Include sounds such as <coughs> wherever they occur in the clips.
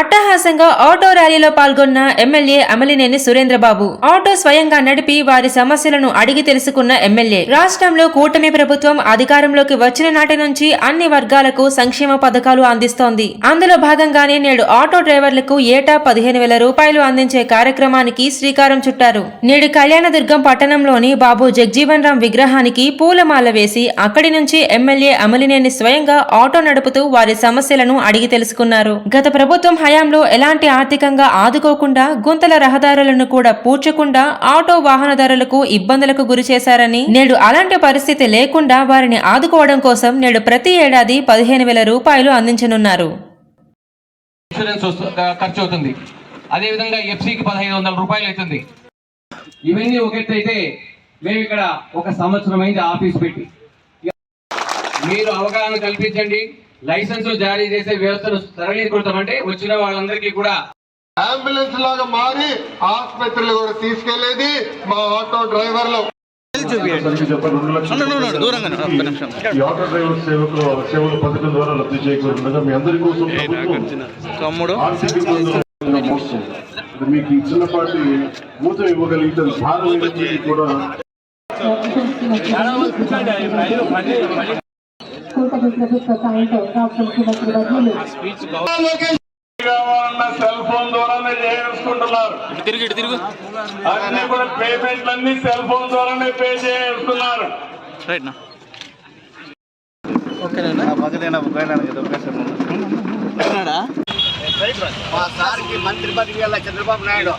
అట్టహాసంగా ఆటో ర్యాలీలో పాల్గొన్న ఎమ్మెల్యే అమలినేని సురేంద్రబాబు. ఆటో స్వయంగా నడిపి వారి సమస్యలను అడిగి తెలుసుకున్న ఎమ్మెల్యే. రాష్ట్రంలో కూటమి ప్రభుత్వం అధికారంలోకి వచ్చిన నాటి నుంచి అన్ని వర్గాలకు సంక్షేమ పథకాలు అందిస్తోంది. అందులో భాగంగానే నేడు ఆటో డ్రైవర్లకు ఏటా పదిహేను వేల రూపాయలు అందించే కార్యక్రమానికి శ్రీకారం చుట్టారు. నేడు కళ్యాణదుర్గం పట్టణంలోని బాబు జగ్జీవన్ రామ్ విగ్రహానికి పూలమాల వేసి అక్కడి నుంచి ఎమ్మెల్యే అమలినేని స్వయంగా ఆటో నడుపుతూ వారి సమస్యలను అడిగి తెలుసుకున్నారు. గత ప్రభుత్వం హయాంలో ఎలాంటి ఆర్థికంగా ఆదుకోకుండా గుంతల రహదారులను కూడా పూడ్చకుండా ఆటో వాహనదారులకు ఇబ్బందులకు గురిచేశారని నేడు అలాంటి పరిస్థితి లేకుండా వారిని ఆదుకోవడం కోసం నేడు ప్రతి ఏడాది పదిహేను వేల రూపాయలు అందించనున్నారు. ఇన్సూరెన్స్ ఖర్చు అవుతుంది అదేవిధంగా ఎఫ్సికి పదహైదు వందల రూపాయలు అవుతుంది. ఇవన్నీ ఒకెత్తైతే మేము ఇక్కడ ఒక సంవత్సరం అయింది ఆఫీస్ పెట్టి. మీరు అవగాహన కల్పించండి. లైసెన్స్ జారీ చేసే వ్యవస్థను సరళీకృతమంటే వచ్చిన వాళ్ళందరికీ కూడా అంబులెన్స్ లాగా మారి ఆసుపత్రులు కూడా తీసుకెళ్ళేది మా ఆటో డ్రైవర్లు. ఆటో డ్రైవర్ సేవకు సేవల పథకం ద్వారా లబ్ధి చేకూరుతుండగా మీ అందరి కోసం ప్రభుత్వం తమ్ముడు. మీకు చిన్నపాటి మూత ఇవ్వగలిగితే భారమైనప్పటికీ కూడా కూటమి ప్రభుత్వ సాయంతో రాష్ట్ర ముఖ్యమంత్రి వర్యులు సెల్ ఫోన్ ద్వారానే చేసుకుంటున్నారు తిరిగి ఇటు తిరుగు. అన్ని కూడా పేమెంట్లు అన్ని సెల్ ఫోన్ ద్వారానే పే చేస్తున్నారు. రైట్ నా. మా సార్కి మంత్రి పదవి వల్ల చంద్రబాబు నాయుడు.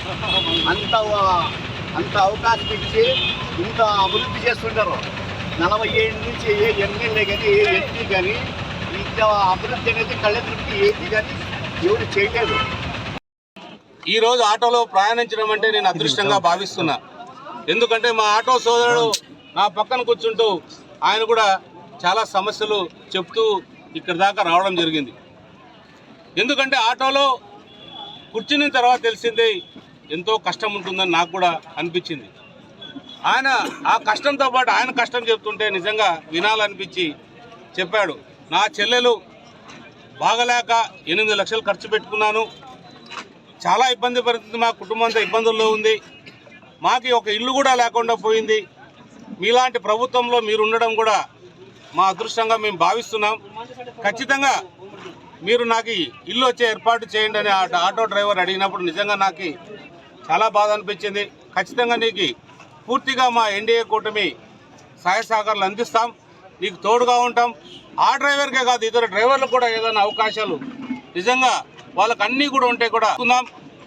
అంత అంత అవకాశం ఇచ్చి ఇంత అభివృద్ధి చేస్తుంటారు. నలభై ఏడు నుంచి ఏ ఎమ్మెల్యే కానీ ఏ ఎంపీ కానీ ఇంత అభివృద్ధి అనేది కళ్ళెదురికి ఏది కానీ ఎవరు చేయలేదు ఈ రోజు ఆటోలో ప్రయాణించడం అంటే నేను అదృష్టంగా భావిస్తున్నా. ఎందుకంటే మా ఆటో సోదరుడు నా పక్కన కూర్చుంటూ ఆయన కూడా చాలా సమస్యలు చెప్తూ ఇక్కడి దాకా రావడం జరిగింది. ఎందుకంటే ఆటోలో కూర్చున్న తర్వాత తెలిసింది ఎంతో కష్టం ఉంటుందని నాకు కూడా అనిపించింది. ఆయన ఆ కష్టంతో పాటు ఆయన కష్టం చెప్తుంటే నిజంగా వినాలనిపించి చెప్పాడు. నా చెల్లెలు బాగలేక ఎనిమిది లక్షలు ఖర్చు పెట్టుకున్నాను. చాలా ఇబ్బంది పడుతుంది. మా కుటుంబం అంతా ఇబ్బందుల్లో ఉంది. మాకు ఒక ఇల్లు కూడా లేకుండా పోయింది. మీలాంటి ప్రభుత్వంలో మీరు ఉండడం కూడా మా అదృష్టంగా మేము భావిస్తున్నాం. ఖచ్చితంగా మీరు నాకు ఈ ఇల్లు వచ్చే ఏర్పాటు చేయండి అని ఆ ఆటో డ్రైవర్ అడిగినప్పుడు నిజంగా నాకు చాలా బాధ అనిపించింది. ఖచ్చితంగా నీకు పూర్తిగా మా ఎన్డీఏ కూటమి సహాయ సహకారాలు అందిస్తాం. నీకు తోడుగా ఉంటాం. ఆ డ్రైవర్కే కాదు ఇతర డ్రైవర్లకు కూడా ఏదైనా అవకాశాలు నిజంగా వాళ్ళకి అన్నీ కూడా ఉంటే కూడా ఇస్తున్నాం.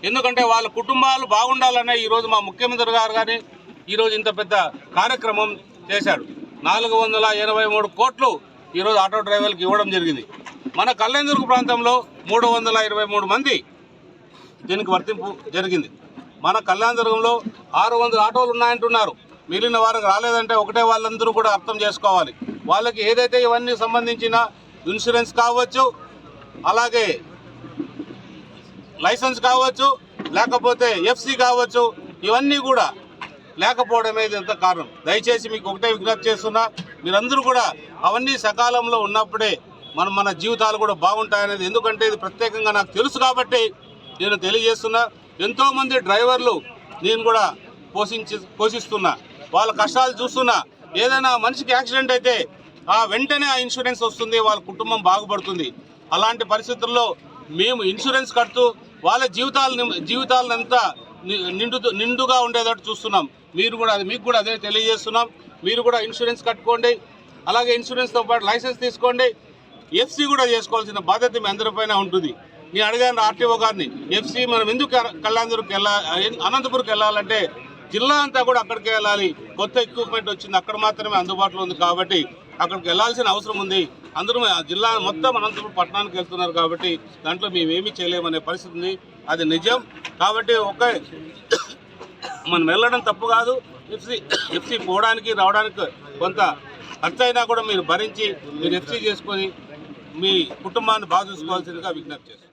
ఎందుకంటే వాళ్ళ కుటుంబాలు బాగుండాలనే ఈరోజు మా ముఖ్యమంత్రి గారు కానీ ఈరోజు ఇంత పెద్ద కార్యక్రమం చేశాడు. నాలుగు వందల ఎనభై మూడు కోట్లు ఈరోజు ఆటో డ్రైవర్లకు ఇవ్వడం జరిగింది. మన కళ్యాణదుర్గ ప్రాంతంలో మూడు వందల ఇరవై మూడు మంది దీనికి వర్తింపు జరిగింది. మన కళ్యాణదుర్గంలో ఆరు వందల ఆటోలు ఉన్నాయంటున్నారు. మిగిలిన వారికి రాలేదంటే ఒకటే వాళ్ళందరూ కూడా అర్థం చేసుకోవాలి. వాళ్ళకి ఏదైతే ఇవన్నీ సంబంధించిన ఇన్సూరెన్స్ కావచ్చు అలాగే లైసెన్స్ కావచ్చు లేకపోతే ఎఫ్సి కావచ్చు ఇవన్నీ కూడా లేకపోవడం అనేది ఎంత కారణం. దయచేసి మీకు ఒకటే విజ్ఞప్తి చేస్తున్నా మీరందరూ కూడా అవన్నీ సకాలంలో ఉన్నప్పుడే మనం మన జీవితాలు కూడా బాగుంటాయనేది. ఎందుకంటే ఇది ప్రత్యేకంగా నాకు తెలుసు కాబట్టి నేను తెలియజేస్తున్నా. ఎంతోమంది డ్రైవర్లు నేను కూడా పోషించి పోషిస్తున్నా. వాళ్ళ కష్టాలు చూస్తున్నా. ఏదైనా మనిషికి యాక్సిడెంట్ అయితే ఆ వెంటనే ఆ ఇన్సూరెన్స్ వస్తుంది వాళ్ళ కుటుంబం బాగుపడుతుంది. అలాంటి పరిస్థితుల్లో మేము ఇన్సూరెన్స్ కడుతూ వాళ్ళ జీవితాలు జీవితాలంతా ని- నిండు నిండుగా ఉండేటట్టు చూస్తున్నాం. మీరు కూడా అది మీకు కూడా అదే తెలియజేస్తున్నాం. మీరు కూడా ఇన్సూరెన్స్ కట్టుకోండి. అలాగే ఇన్సూరెన్స్తో పాటు లైసెన్స్ తీసుకోండి. ఎఫ్సీ కూడా చేసుకోవాల్సిన బాధ్యత మీ అందరిపైన ఉంటుంది. నేను అడిగాను ఆర్టీఓ గారిని. ఎఫ్సి మనం ఎందుకు కళ్యాణదుర్కి వెళ్ళాలి అనంతపురంకి వెళ్ళాలంటే జిల్లా అంతా కూడా అక్కడికి వెళ్ళాలి. కొత్త ఎక్విప్మెంట్ వచ్చింది అక్కడ మాత్రమే అందుబాటులో ఉంది కాబట్టి అక్కడికి వెళ్ళాల్సిన అవసరం ఉంది. అందరూ ఆ జిల్లా మొత్తం అనంతపురం పట్టణానికి వెళ్తున్నారు కాబట్టి దాంట్లో మేము చేయలేమనే పరిస్థితి ఉంది. అది నిజం. కాబట్టి ఒక <coughs> మనం వెళ్ళడం తప్పు కాదు. ఎఫ్సి ఎఫ్సి పోవడానికి రావడానికి కొంత ఖర్చు అయినా కూడా మీరు భరించి మీరు ఎఫ్సి చేసుకొని మీ కుటుంబాన్ని బాగా చూసుకోవాల్సిందిగా విజ్ఞప్తి చేస్తాను